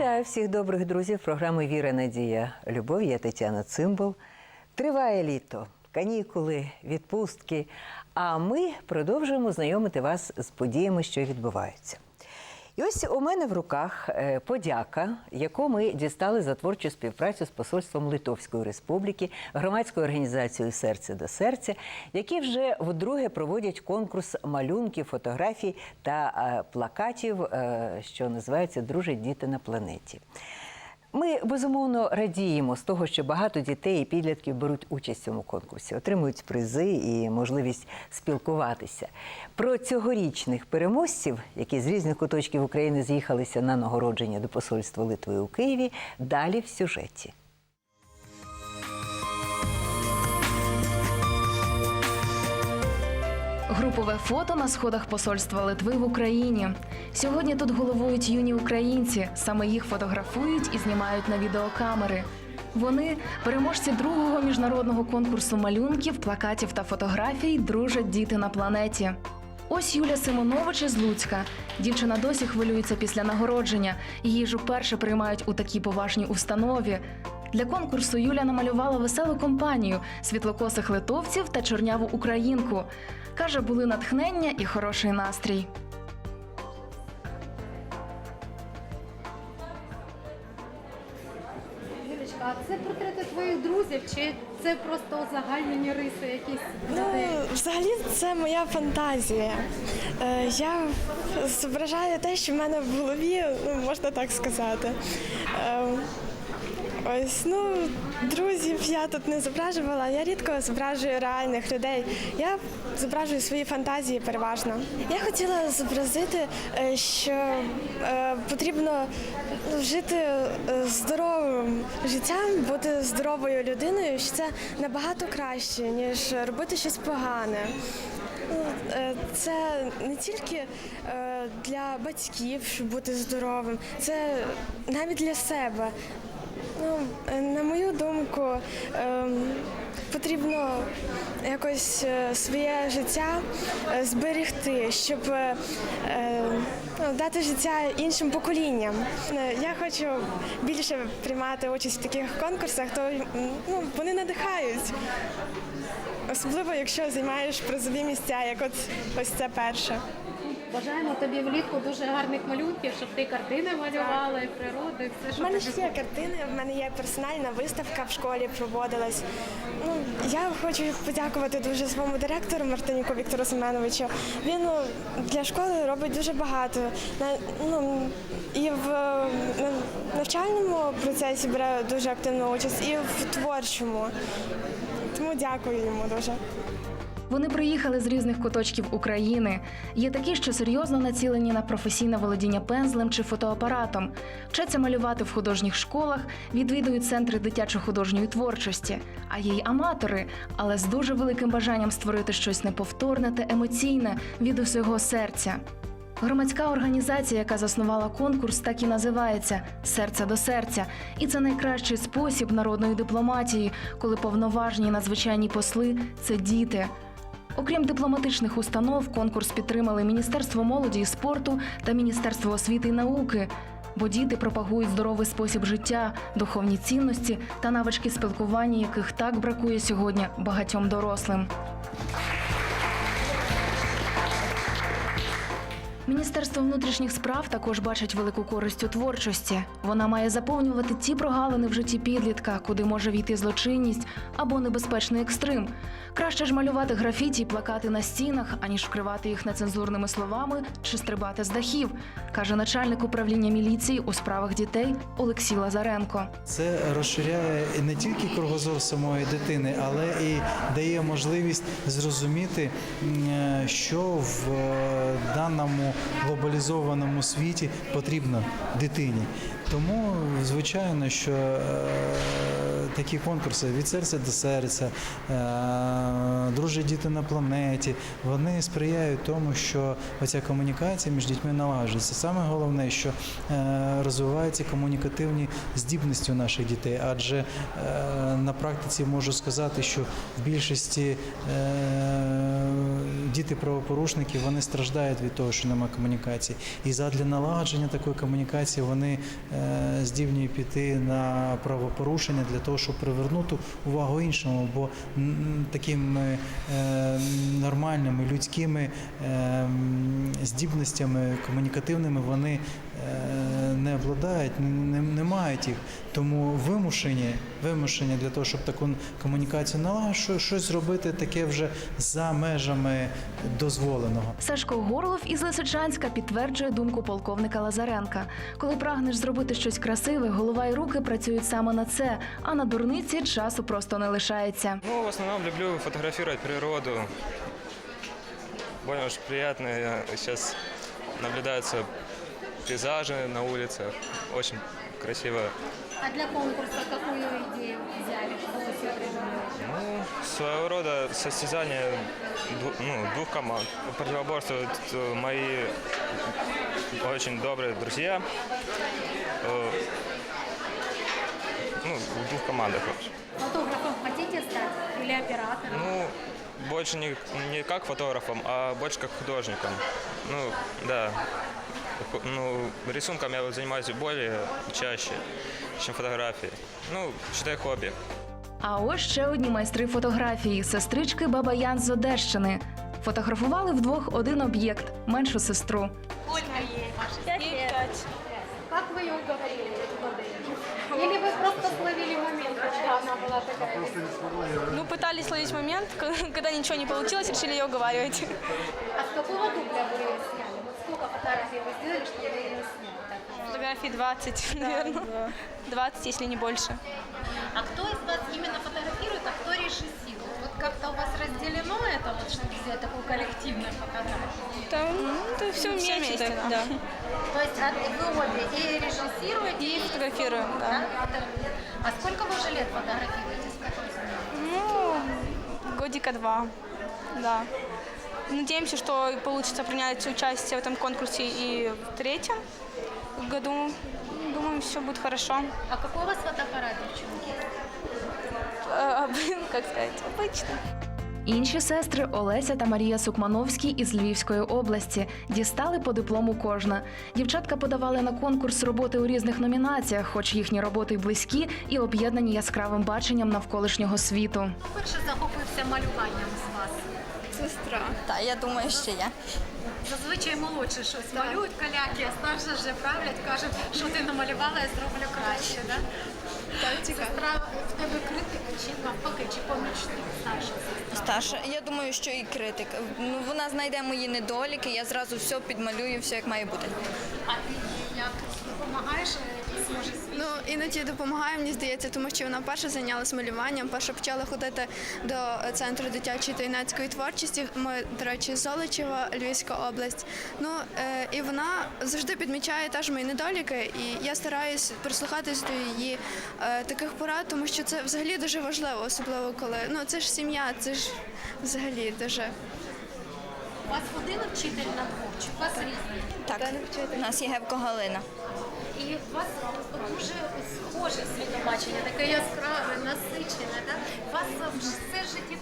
Вітаю всіх добрих друзів програми Віра Надія. Любов, я Тетяна Цимбал. Триває літо, канікули, відпустки. А ми продовжуємо знайомити вас з подіями, що відбуваються. І ось у мене в руках е, подяка, яку ми дістали за творчу співпрацю з посольством Литовської Республіки, громадською організацією Серце до серця, які вже вдруге проводять конкурс малюнків, фотографій та е, плакатів, е, що називається Дружать діти на планеті. Ми безумовно радіємо з того, що багато дітей і підлітків беруть участь в цьому конкурсі, отримують призи і можливість спілкуватися. Про цьогорічних переможців, які з різних куточків України з'їхалися на нагородження до посольства Литви у Києві, далі в сюжеті. Групове фото на сходах посольства Литви в Україні. Сьогодні тут головують юні українці. Саме їх фотографують і знімають на відеокамери. Вони переможці другого міжнародного конкурсу малюнків, плакатів та фотографій Дружать діти на планеті. Ось Юля Симонович із Луцька. Дівчина досі хвилюється після нагородження. Її ж уперше приймають у такій поважній установі. Для конкурсу Юля намалювала веселу компанію світлокосих литовців та чорняву українку. Каже, були натхнення і хороший настрій. А це портрети твоїх друзів, чи це просто узагальнені риси якісь Ну, взагалі, це моя фантазія. Е, я зображаю те, що в мене в голові, ну, можна так сказати. Е, ось, ну, друзів я тут не зображувала, я рідко зображую реальних людей. Я зображую свої фантазії переважно. Я хотіла зобразити, е, що е, потрібно жити е, здоровим життям, бути здоровою людиною, що це набагато краще, ніж робити щось погане. Ну, Це не тільки для батьків, щоб бути здоровим, це навіть для себе. Ну, е, на мою думку, ем, потрібно якось е, своє життя е, зберегти, щоб е, е, ну, дати життя іншим поколінням. Я хочу більше приймати участь в таких конкурсах, то ну, вони надихають. Особливо, якщо займаєш призові місця, як от ось це перше. Бажаємо тобі влітку дуже гарних малюнків, щоб ти картини малювала, і природу, і все, У мене ж є картини, в мене є персональна виставка в школі проводилась. Ну, я хочу навдякувати дуже своєму директору Мартинюку Віктору Семеновичу. Він ну, для школи робить дуже багато. Ну, і в навчальному процесі бере дуже активну участь, і в творчому. Тому дякую йому дуже. Вони приїхали з різних куточків України. Є такі, що серйозно націлені на професійне володіння пензлем чи фотоапаратом, вчаться малювати в художніх школах, відвідують центри дитячо-художньої творчості. А є й аматори, але з дуже великим бажанням створити щось неповторне та емоційне від усього серця. Громадська організація, яка заснувала конкурс, так і називається Серце до серця. І це найкращий спосіб народної дипломатії, коли повноважні надзвичайні посли це діти. Окрім дипломатичних установ, конкурс підтримали Міністерство молоді і спорту та Міністерство освіти і науки. Бо діти пропагують здоровий спосіб життя, духовні цінності та навички спілкування, яких так бракує сьогодні багатьом дорослим. Міністерство внутрішніх справ також бачить велику користь у творчості. Вона має заповнювати ті прогалини в житті підлітка, куди може війти злочинність або небезпечний екстрим. Краще ж малювати графіті і плакати на стінах, аніж вкривати їх нецензурними словами чи стрибати з дахів, каже начальник управління міліції у справах дітей Олексій Лазаренко. Це розширяє не тільки кругозор самої дитини, але і дає можливість зрозуміти, е, що в е, глобалізованому світі потрібно дитині. Тому, звичайно, що е, такі конкурси від серця до серця, е, дружать діти на планеті, вони сприяють тому, що оця комунікація між дітьми налагоджується. Саме головне, що е, розвиваються комунікативні здібності у наших дітей, адже е, на практиці можу сказати, що в більшості діти правопорушників вони страждають від того, що немає комунікації. І задля налагодження такої комунікації вони здібні піти на правопорушення для того, щоб привернути увагу іншому, бо такими е, нормальними людськими е, здібностями комунікативними вони не обладають, не, не, не мають їх. Тому вимушені, вимушені для того, щоб таку комунікацію налагодити, що- щось зробити таке вже за межами дозволеного. Сашко Горлов із Лисичанська підтверджує думку полковника Лазаренка. Коли прагнеш зробити щось красиве, голова і руки працюють саме на це, а на дурниці часу просто не лишається. Ну, в основном люблю фотографировать природу. Больно уж приятно. Сейчас наблюдаются пейзажи на улицах. Очень красиво. А для конкурса какую идею взяли, что вы? Ну, своего рода состязание ну, двух команд. Противоборствуют э, мои очень добрые друзья. Э, Ну, в двух командах. в общем. Фотографом хотите стать или оператором? Ну, больше не, не как фотографом, а больше как художником. Ну, да. Ху- Ну, рисунком я вот занимаюсь более чаще, чем фотографией. Ну, считай хобби. А ось ще одні майстри фотографії сестрички Баба Ян з Одещини. Фотографували вдвох один об'єкт меншу сестру. Как вы ее уговорили эту модель? Или вы просто словили момент, когда Она была такая? Ну, пытались словить момент, когда ничего не получилось, решили ее уговаривать. А с какого дубля вы ее сняли? Вот сколько фотографий вы сделали, чтобы вы ее сняли? Так. Фотографий 20, наверное. 20, если не больше. А кто из вас именно фотографирует, а кто режиссирует? Как-то у вас разделено это, вот, чтобы сделать такую коллективную фотографию? Там, ну, это все вместе, так, да. То есть а вы обе и режиссируете, И фотографируем, да. фотографируете. А сколько вы уже лет фотографируете? С какой семьей? Ну, годика два, да. Надеемся, что получится принять участие в этом конкурсе и в третьем году. Думаем, все будет хорошо. А какой у вас фотоаппарат, девчонки? Э, Как сказать, обычно. Інші сестри Олеся та Марія Сукмановські із Львівської області дістали по диплому кожна. Дівчатка подавали на конкурс роботи у різних номінаціях, хоч їхні роботи й близькі і об'єднані яскравим баченням навколишнього світу. Хто перше захопився малюванням з вас? Сестра. Так, я думаю, що я. Зазвичай молодші щось малюють каляки, а старша вже правлять, кажуть, що ти намалювала, я зроблю краще. Да? Сестра в тебе критика чи навпаки, чи помічник старша сестра? Старша. Я думаю, що і критик. Ну, вона знайде мої недоліки, я зразу все підмалюю, все як має бути. А ти їй як допомагаєш е, якісь може свій? Ну іноді допомагає, мені здається, тому що вона перша зайнялася малюванням, перша почала ходити до центру дитячої та юнацької творчості. Ми, до речі, Золочева, Львівська область. Ну е, і вона завжди підмічає теж мої недоліки, і я стараюсь прислухатись до її е, таких порад, тому що це взагалі дуже важливо, особливо коли ну це ж сім'я, це ж взагалі дуже. У вас ходила вчитель на двох, чи у вас різні? Так, у нас є Гевко Галина. І у вас дуже схоже світобачення, таке яскраве, насичене. Так? У вас все в житті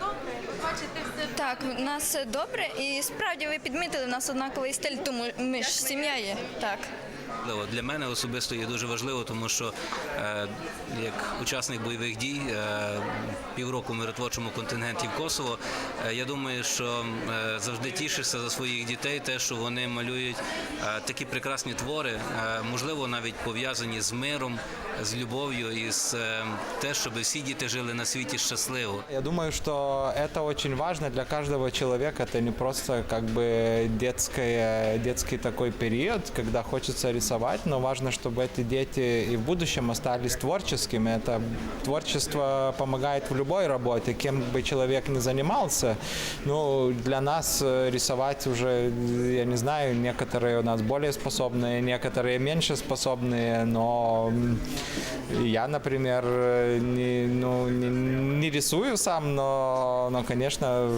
добре, ви бачите все Так, у нас все добре, і справді ви підмітили, у нас однаковий стиль, тому ми ж сім'я є. Так Важливо. Для мене особисто є дуже важливо, тому що е, як учасник бойових дій е, півроку в миротворчому контингенті в Косово, е, я думаю, що е, завжди тішишся за своїх дітей, те, що вони малюють е, такі прекрасні твори, е, можливо, навіть пов'язані з миром, з любов'ю і з е, те, щоб всі діти жили на світі щасливо. Я думаю, что это очень важно для каждого человека. Это не просто как бы детское, детский такой период, когда хочется рисовать, но важно, чтобы эти дети и в будущем остались творческими. Это творчество помогает в любой работе, кем бы человек ни занимался. Ну, для нас э, рисовать уже, я не знаю, некоторые у нас более способные, некоторые меньше способные, но я, например, э, не, ну, не, не рисую сам, но, но, конечно,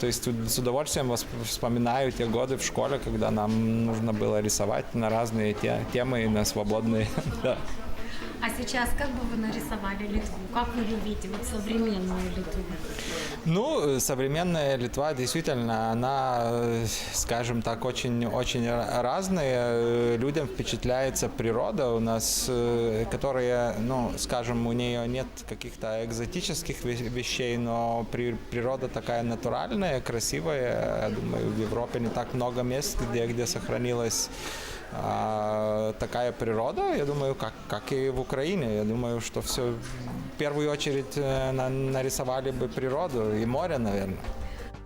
то есть с удовольствием вспоминаю те годы в школе, когда нам нужно было рисовать на разные те- темы на свободные. Да. А сейчас как бы вы нарисовали Литву? Как вы любите вот современную Литву? Ну, современная Литва действительно, она, э, скажем так, очень, очень ра- разная. Э, Людям впечатляется природа у нас, э, которая, ну, скажем, у нее нет каких-то экзотических ве- вещей, но при- природа такая натуральная, красивая. Я думаю, в Европе не так много мест, где, где сохранилась а, такая природа, я думаю, как, как и в Украине. Я думаю, что все в первую очередь э, на- нарисовали бы природу и море, наверное.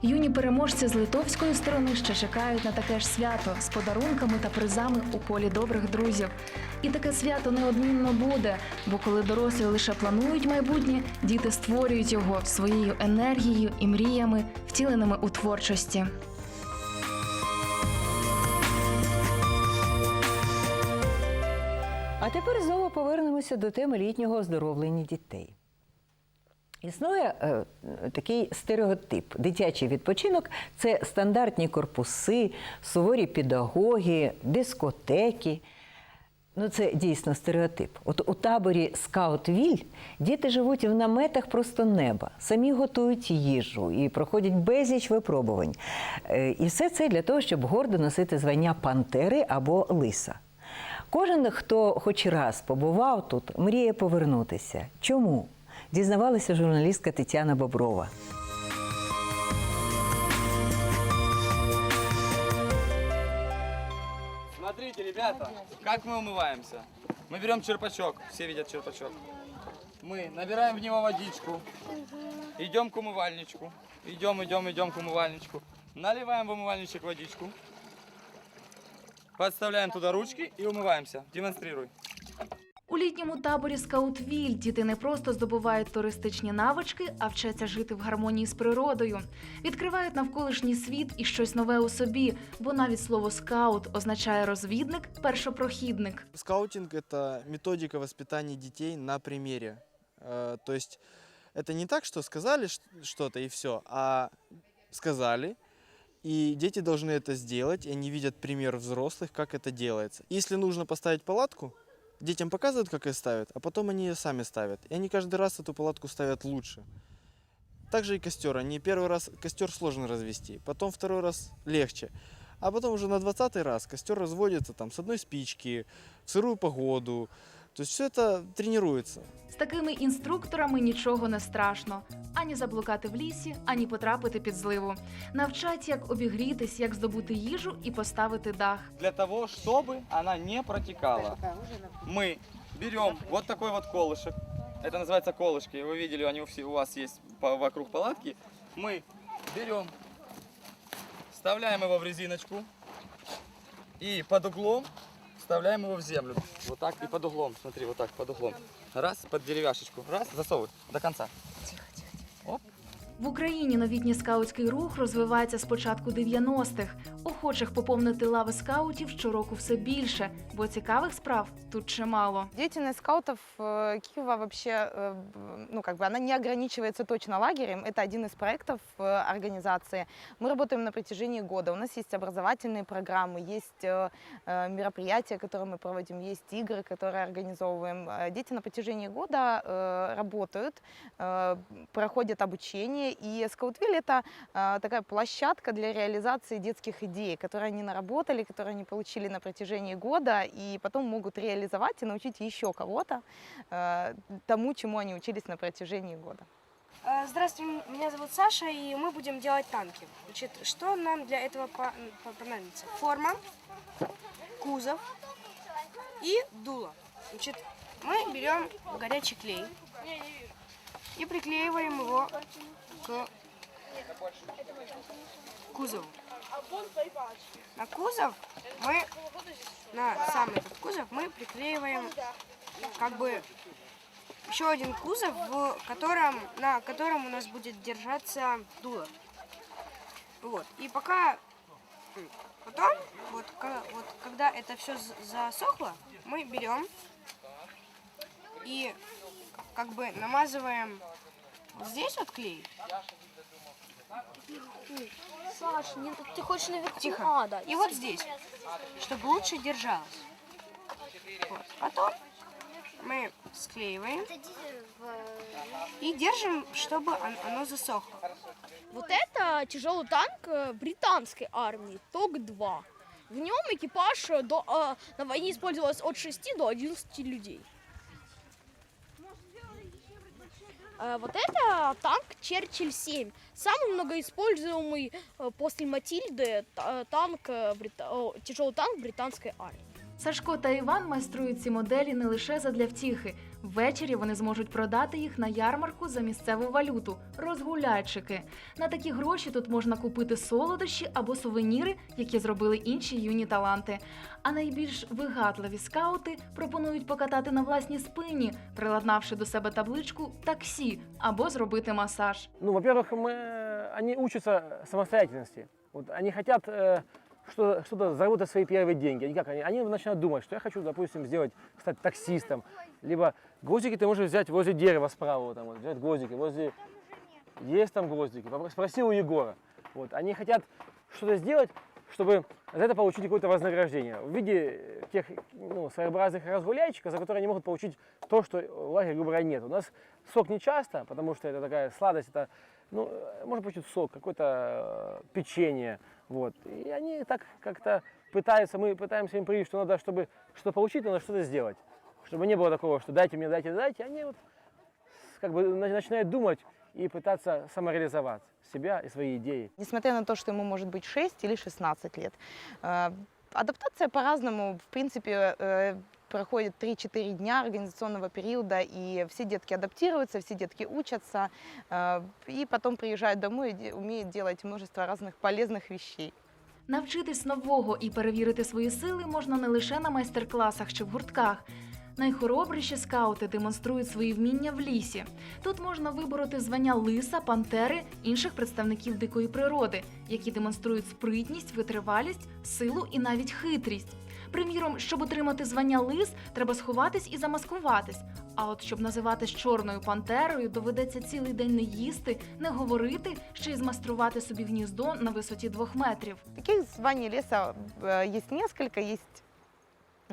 Юні переможці з литовської сторони ще чекають на таке ж свято з подарунками та призами у колі добрих друзів. І таке свято неодмінно буде, бо коли дорослі лише планують майбутнє, діти створюють його своєю енергією і мріями, втіленими у творчості. А тепер знову повернемося до теми літнього оздоровлення дітей. Існує е, такий стереотип. Дитячий відпочинок це стандартні корпуси, суворі педагоги, дискотеки. Ну, це дійсно стереотип. От у таборі Скаут-Віль діти живуть в наметах просто неба, самі готують їжу і проходять безліч випробувань. Е, І все це для того, щоб гордо носити звання пантери або лиса. Кожен, хто хоч раз побував тут, мріє повернутися. Чому? Дізнавалася журналістка Тетяна Боброва. Смотрите, ребята, как мы умываемся. Мы берем черпачок, все видят черпачок. Мы набираем в него водичку, идем к умывальничку, идем, идем, идем к умывальничку, наливаем в умывальничек водичку, подставляем туда ручки и умываемся. Демонстрируй. У літньому таборі Скаутвіль діти не просто здобувають туристичні навички, а вчаться жити в гармонії з природою, відкривають навколишній світ і щось нове у собі, бо навіть слово скаут означає розвідник, першопрохідник. Скаутинг – это методика воспитания детей на примере. Э, То есть это не так, что сказали ш- что-то и все, а сказали, И дети должны это сделать, и они видят пример взрослых, как это делается. Если нужно поставить палатку, детям показывают, как ее ставят, а потом они ее сами ставят. И они каждый раз эту палатку ставят лучше. Также и костер. Они первый раз костер сложно развести, потом второй раз легче. А потом уже на двадцатый раз костер разводится там с одной спички, в сырую погоду. То есть все это тренируется. З такими інструкторами нічого не страшно: ані заблукати в лісі, ані потрапити під зливу. Навчать, як обігрітись, як здобути їжу і поставити дах. Для того, чтобы она не протекала, мы берем вот такой вот колышек. Это называется колышки. Вы видели, они у, все, у вас есть по- вокруг палатки. Мы берем, вставляем его в резиночку и под углом вставляем его в землю. Вот так и под углом. Смотри, вот так, под углом. Раз, под деревяшечку. Раз, засовывай до конца. В Україні новітній скаутський рух розвивається з початку 90-х. Охочих поповнити лави скаутів щороку все більше, бо цікавих справ тут чимало. Деятельность скаутов э, Киева вообще, э, б- ну, как бы она не ограничивается точно лагерем. Это один из проектов э, организации. Мы работаем на протяжении года. У нас есть образовательные программы, есть э, э, мероприятия, которые мы проводим, есть игры, которые организовываем. Э, Дети на протяжении года э, работают, э, проходят обучение. И Скаутвиль это э, такая площадка для реализации детских идей, которые они наработали, которые они получили на протяжении года, и потом могут реализовать и научить еще кого-то э, тому, чему они учились на протяжении года. Э, Здравствуйте, меня зовут Саша, и мы будем делать танки. Значит, что нам для этого по- по- понадобится? Форма, кузов и дуло. Значит, мы берем горячий клей и приклеиваем его к кузову. На кузов мы, на сам этот кузов мы приклеиваем как бы еще один кузов, в котором, на котором у нас будет держаться дуло. Вот. И пока потом, вот, вот когда это все засохло, мы берем и как бы намазываем здесь вот клей. Саш, нет, ты хочешь наверху? Тихо. А, да. И вот здесь, чтобы лучше держалось. Вот. Потом мы склеиваем и держим, чтобы он- оно засохло. Вот это тяжелый танк э, британской армии, ТОК-2. В нем экипаж э, до, э, на войне использовалось от 6 до 11 людей. Вот это танк Черчилль-7. Самый многоиспользуемый э, после Матильды та- танк, э, брита- о, тяжелый танк британской армии. Сашко та Іван майструють ці моделі не лише задля втіхи. Ввечері вони зможуть продати їх на ярмарку за місцеву валюту розгулячики. На такі гроші тут можна купити солодощі або сувеніри, які зробили інші юні таланти. А найбільш вигадливі скаути пропонують покатати на власній спині, приладнавши до себе табличку таксі або зробити масаж. Ну, во-первых, мы, они учатся самостоятельности. Вот они хотят э, что, что-то заработать свои первые деньги. Они, как, они, они начинают думать, что я хочу, допустим, сделать, стать таксистом. Либо гвоздики ты можешь взять возле дерева справа, вот там, вот, взять гвоздики, возле... Есть там гвоздики, спроси у Егора. Вот, они хотят что-то сделать, чтобы за это получить какое-то вознаграждение в виде тех ну, своеобразных разгуляйчиков, за которые они могут получить то, что в лагере, говоря, нет. У нас сок не часто, потому что это такая сладость, это, ну, можно получить сок, какое-то э, печенье, вот. И они так как-то пытаются, мы пытаемся им привить, что надо, чтобы что получить, надо что-то сделать. Чтобы не было такого, что дайте мне, дайте, дайте. Они вот как бы на- начинают думать и пытаться самореализовать себя и свои идеи. Несмотря на то, что ему может быть 6 или 16 лет. Э, Адаптация по-разному, в принципе, э, проходит 3-4 дня организационного периода, и все детки адаптируются, все детки учатся, э, и потом приезжают домой и де- умеют делать множество разных полезных вещей. Навчитись нового і перевірити свої сили можна не лише на майстер-класах чи в гуртках. Найхоробріші скаути демонструють свої вміння в лісі. Тут можна вибороти звання лиса, пантери, інших представників дикої природи, які демонструють спритність, витривалість, силу і навіть хитрість. Приміром, щоб отримати звання лис, треба сховатись і замаскуватись. А от щоб називатись чорною пантерою, доведеться цілий день не їсти, не говорити, ще й змаструвати собі гніздо на висоті двох метрів. Таких званий леса э, есть несколько.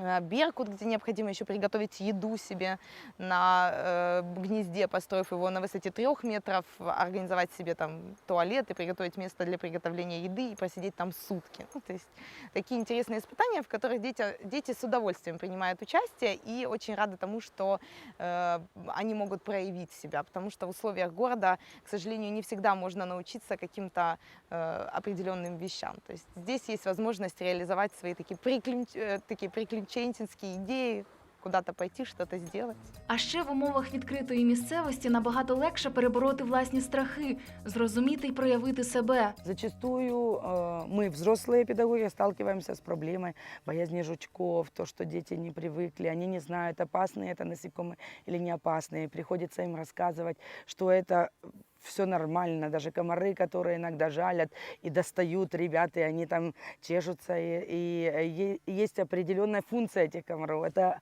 Э, Беркут, где необходимо еще приготовить еду себе на э, гнезде, построив его на высоте трех метров, организовать себе там туалет и приготовить место для приготовления еды и просидеть там сутки. Ну, то есть такие интересные испытания, в которых дети, дети с удовольствием принимают участие и очень рады тому, что э, они могут проявить себя, потому что в условиях города, к сожалению, не всегда можно научиться каким-то э, определенным вещам. То есть здесь есть возможность реализовать свои такие, приключ... э, такие приключенческие идеи, куда-то пойти, что-то сделать. А ще в умовах відкритої місцевості набагато легше перебороти власні страхи, зрозуміти і проявити себе. Зачастую э, мы, взрослые педагоги, сталкиваемся с проблемой боязни жучков, то, что дети не привыкли, они не знают, опасные это насекомые или не опасные. Приходится им рассказывать, что это все нормально, даже комары, которые иногда жалят и достают ребята, и они там чешутся, и, и е- есть определенная функция этих комаров. Это